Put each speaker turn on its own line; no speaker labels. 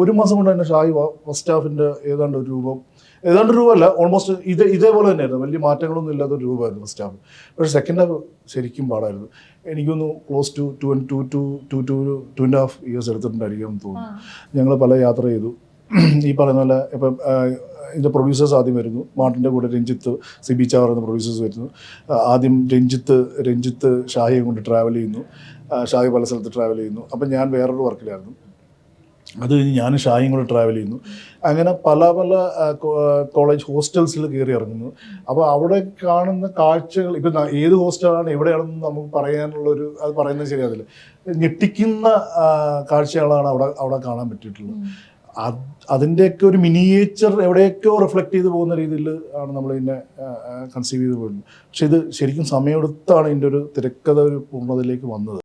ഒരു മാസം കൊണ്ട് തന്നെ ഷായി ഫസ്റ്റ് ഹാഫിന്റെ ഏതാണ്ട് ഒരു രൂപം. ഏതാണ്ട് രൂപമല്ല ഓൾമോസ്റ്റ് ഇത് ഇതേപോലെ തന്നെയായിരുന്നു. വലിയ മാറ്റങ്ങളൊന്നും ഇല്ലാത്ത ഒരു രൂപമായിരുന്നു ഫസ്റ്റ് ഹാഫ് പക്ഷേ സെക്കൻഡ് ഹാഫ് ശരിക്കും പാടായിരുന്നു. എനിക്കൊന്ന് close to two two two two two two and half years എടുത്തിട്ടുണ്ടായിരിക്കും എന്ന് തോന്നുന്നു. ഞങ്ങൾ പല യാത്ര ചെയ്തു. ഈ പറയുന്ന പോലെ ഇപ്പം ഇതിന്റെ പ്രൊഡ്യൂസേഴ്സ് ആദ്യം വരുന്നു. മാർട്ടിന്റെ കൂടെ രഞ്ജിത്ത് സിബി ചാവർ എന്ന പ്രൊഡ്യൂസേഴ്സ് വരുന്നു. ആദ്യം രഞ്ജിത്ത് രഞ്ജിത്ത് ഷാഹിയെ കൊണ്ട് ട്രാവൽ ചെയ്യുന്നു. ഷാഹി പല സ്ഥലത്ത് ട്രാവൽ ചെയ്യുന്നു. അപ്പം ഞാൻ വേറൊരു വർക്കിലായിരുന്നു അത് കഴിഞ്ഞ് ഞാൻ ഷായും കൂടെ ട്രാവൽ ചെയ്യുന്നു. അങ്ങനെ പല പല കോളേജ് ഹോസ്റ്റൽസിൽ കയറി ഇറങ്ങുന്നു. അപ്പോൾ അവിടെ കാണുന്ന കാഴ്ചകൾ ഇപ്പം ഏത് ഹോസ്റ്റലാണ് എവിടെയാണെന്ന് നമുക്ക് പറയാനുള്ളൊരു അത് പറയുന്നത് ശരിയാവില്ല ഞെട്ടിക്കുന്ന കാഴ്ചകളാണ് അവിടെ അവിടെ കാണാൻ പറ്റിയിട്ടുള്ളത്. അത് അതിന്റെയൊക്കെ ഒരു മിനിയേച്ചർ എവിടെയൊക്കെയോ റിഫ്ലക്റ്റ് ചെയ്ത് പോകുന്ന രീതിയിൽ ആണ് നമ്മൾ ഇതിനെ കൺസീവ് ചെയ്ത് പോയിരുന്നത്. പക്ഷെ ഇത് ശരിക്കും സമയമെടുത്താണ് ഇതിന്റെ ഒരു തിരക്കഥ ഒരു പൂർണതയിലേക്ക് വന്നത്.